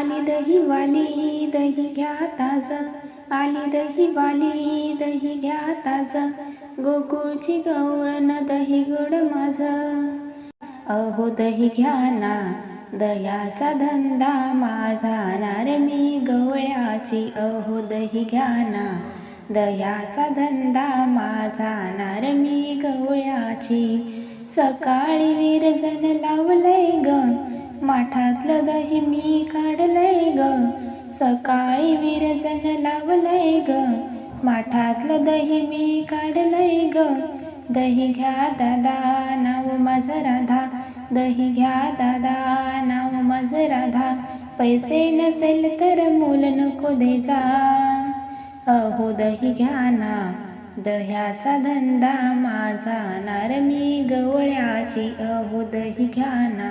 आली दही वाली दही घ्या ताज. आली दही वाली दही घ्या ताज. गोकुळची गौरण दही गोड माझ. अहो दही घ्या ना दह्याचा धंदा माझा. नार मी गवळ्याची अहो दही घ्या ना दह्याचा धंदा माझा. नार मी गवळ्याची. सकाळी विरजन लावलंय ग माठातलं दही मी काढलंय ग. सकाळी विरजन लावलंय ग. माठातलं दही मी काढलंय ग. दही घ्या दादा नाव माझं राधा. दही घ्या दादा नाव माझं राधा. पैसे नसेल तर मूल नको दे जा अहो दही घ्या ना. दह्याचा धंदा माझा नार मी गवळ्याची. अहो दही घ्या ना.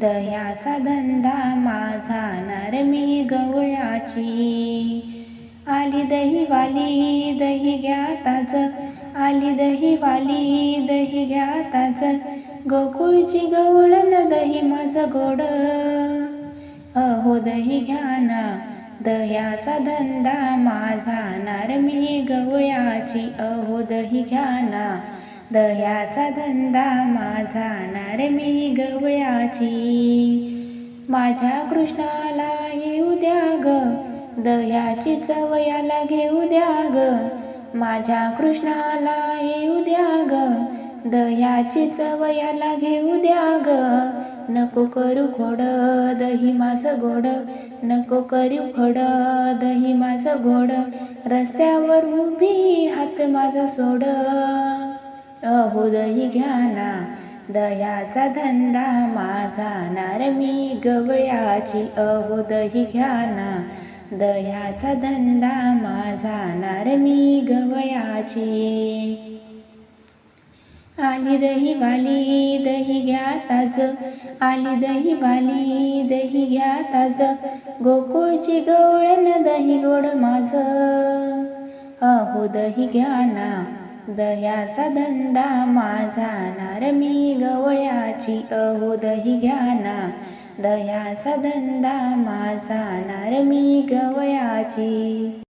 दह्याचा धंदा माझा नरमी गवळ्याची. आली दहीवाली दही घ्या ताज. आली दहीवाली दही घ्या ताज. गोकुळची गवळण दही माझं गोड. अहो दही घ्या ना दह्याचा धंदा माझा नरमी गवळ्याची. अहो दही घ्या ना दह्याचा धंदा माझा नार मी गवळ्याची. माझ्या कृष्णाला येऊ द्या ग दह्याची चवयाला घेऊ द्या ग. माझ्या कृष्णाला येऊ द्या ग दह्याची चवयाला घेऊ द्या ग. नको करू खोड दही माझं गोड. नको करू खोड दही माझं गोड. रस्त्यावर उभी हात माझा सोड. अहो दही घ्या ना दह्याचा धंदा माझा नार मी गवळ्याची अहो दही घ्या ना दह्याचा धंदा माझा नार मी गवळ्याची. आली दही वाली दही घ्या ताज. आली दही वाली दही घ्या ताज. गोकुळची गवळण दही गोड माझ. अहो दही घ्या ना दह्याचा धंदा माझा नार मी गवळ्याची अहो दही घ्या ना दह्याचा धंदा माझा नार मी गवळ्याची.